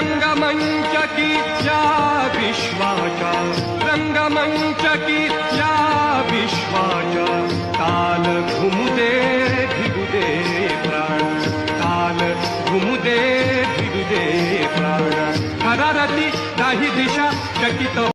रङ्गमं चकित्या विश्वाच रङ्गमं चकित्या विश्वाच काल भिगुदे प्राण काल भिगुदे प्राण हररति दहि दिशा चकितौ